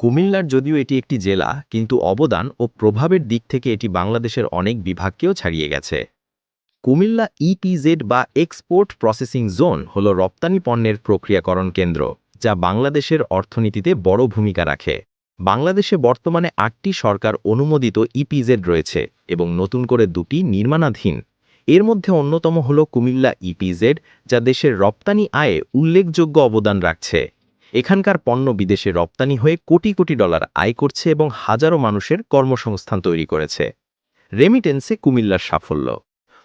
কুমিল্লার যদিও এটি একটি জেলা, কিন্তু অবদান ও প্রভাবের দিক থেকে এটি বাংলাদেশের অনেক বিভাগকেও ছাড়িয়ে গেছে। কুমিল্লা ইপিজেড বা এক্সপোর্ট প্রসেসিং জোন হল রপ্তানি পণ্যের প্রক্রিয়াকরণ কেন্দ্র, যা বাংলাদেশের অর্থনীতিতে বড় ভূমিকা রাখে। বাংলাদেশে বর্তমানে আটটি সরকার অনুমোদিত ইপিজেড রয়েছে এবং নতুন করে দুটি নির্মাণাধীন। এর মধ্যে অন্যতম হল কুমিল্লা ইপিজেড যা দেশের রপ্তানি আয়ে উল্লেখযোগ্য অবদান রাখছে। এখানকার পণ্য বিদেশে রপ্তানি হয়ে কোটি কোটি ডলার আয় করছে এবং হাজারো মানুষের কর্মসংস্থান তৈরি করেছে। রেমিটেন্সে কুমিল্লার সাফল্য।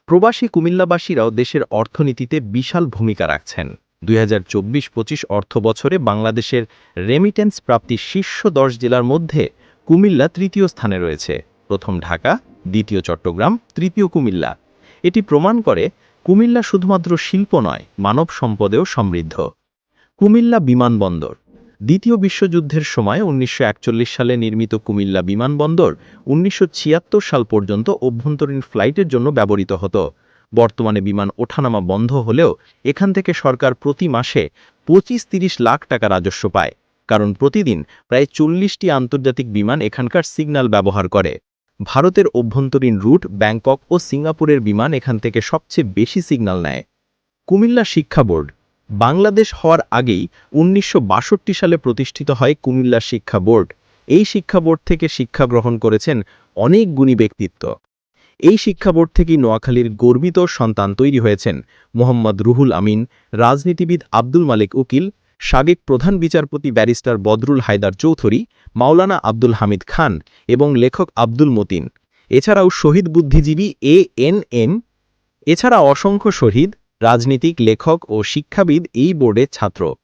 প্রবাসী কুমিল্লাবাসীরাও দেশের অর্থনীতিতে বিশাল ভূমিকা রাখছেন। দুই হাজার চব্বিশ পঁচিশ অর্থ বছরে বাংলাদেশের রেমিটেন্স প্রাপ্তি শীর্ষ দশ জেলার মধ্যে কুমিল্লা তৃতীয় স্থানে রয়েছে। প্রথম ঢাকা, দ্বিতীয় চট্টগ্রাম, তৃতীয় কুমিল্লা। এটি প্রমাণ করে কুমিল্লা শুধুমাত্র শিল্প নয়, মানব সম্পদেও সমৃদ্ধ। কুমিল্লা বিমানবন্দর দ্বিতীয় বিশ্বযুদ্ধের সময় উনিশশো একচল্লিশ সালে নির্মিত কুমিল্লা বিমানবন্দর উনিশশো ছিয়াত্তর সাল পর্যন্ত অভ্যন্তরীণ ফ্লাইটের জন্য ব্যবহৃত হতো। বর্তমানে বিমান ওঠানামা বন্ধ হলেও এখান থেকে সরকার প্রতি মাসে পঁচিশ তিরিশ লাখ টাকা রাজস্ব পায়, কারণ প্রতিদিন প্রায় চল্লিশটি আন্তর্জাতিক বিমান এখানকার সিগন্যাল ব্যবহার করে। ভারতের অভ্যন্তরীণ রুট ব্যাংকক ও সিঙ্গাপুরের বিমান এখান থেকে সবচেয়ে বেশি সিগন্যাল নেয়। কুমিল্লা শিক্ষা বোর্ড বাংলাদেশ হওয়ার আগেই উনিশশো বাষট্টি সালে প্রতিষ্ঠিত হয় কুমিল্লা শিক্ষা বোর্ড। এই শিক্ষা বোর্ড থেকে শিক্ষা গ্রহণ করেছেন অনেক গুণী ব্যক্তিত্ব। এই শিক্ষা বোর্ড থেকেই নোয়াখালীর গর্বিত সন্তান তৈরি হয়েছেন মোহাম্মদ রুহুল আমিন, রাজনীতিবিদ আব্দুল মালিক উকিল, সাবেক প্রধান বিচারপতি ব্যারিস্টার বদরুল হায়দার চৌধুরী, মাওলানা আব্দুল হামিদ খান এবং লেখক আব্দুল মতিন। এছাড়াও শহীদ বুদ্ধিজীবী এ এন এম, এছাড়া অসংখ্য শহীদ রাজনীতিক লেখক ও শিক্ষাবিদ এই বোর্ডের ছাত্র।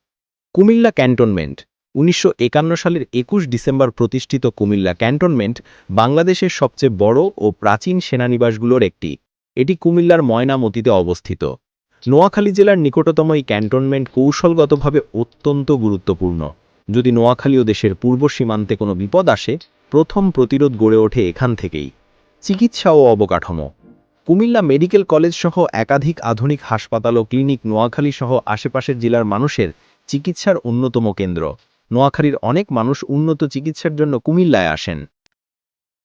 কুমিল্লা ক্যান্টনমেন্ট। উনিশশো একান্ন সালের একুশ ডিসেম্বর প্রতিষ্ঠিত কুমিল্লা ক্যান্টনমেন্ট বাংলাদেশের সবচেয়ে বড় ও প্রাচীন সেনানিবাসগুলোর একটি। এটি কুমিল্লার ময়নামতিতে অবস্থিত। নোয়াখালী জেলার নিকটতম এই ক্যান্টনমেন্ট কৌশলগতভাবে অত্যন্ত গুরুত্বপূর্ণ। যদি নোয়াখালী ও দেশের পূর্ব সীমান্তে কোনো বিপদ আসে, প্রথম প্রতিরোধ গড়ে ওঠে এখান থেকেই। চিকিৎসা ও অবকাঠামো। কুমিল্লা মেডিকেল কলেজ সহ একাধিক আধুনিক হাসপাতাল ও ক্লিনিক নোয়াখালী সহ আশেপাশের জেলার মানুষের চিকিৎসার অন্যতম কেন্দ্র। নোয়াখালীর অনেক মানুষ উন্নত চিকিৎসার জন্য কুমিল্লায় আসেন।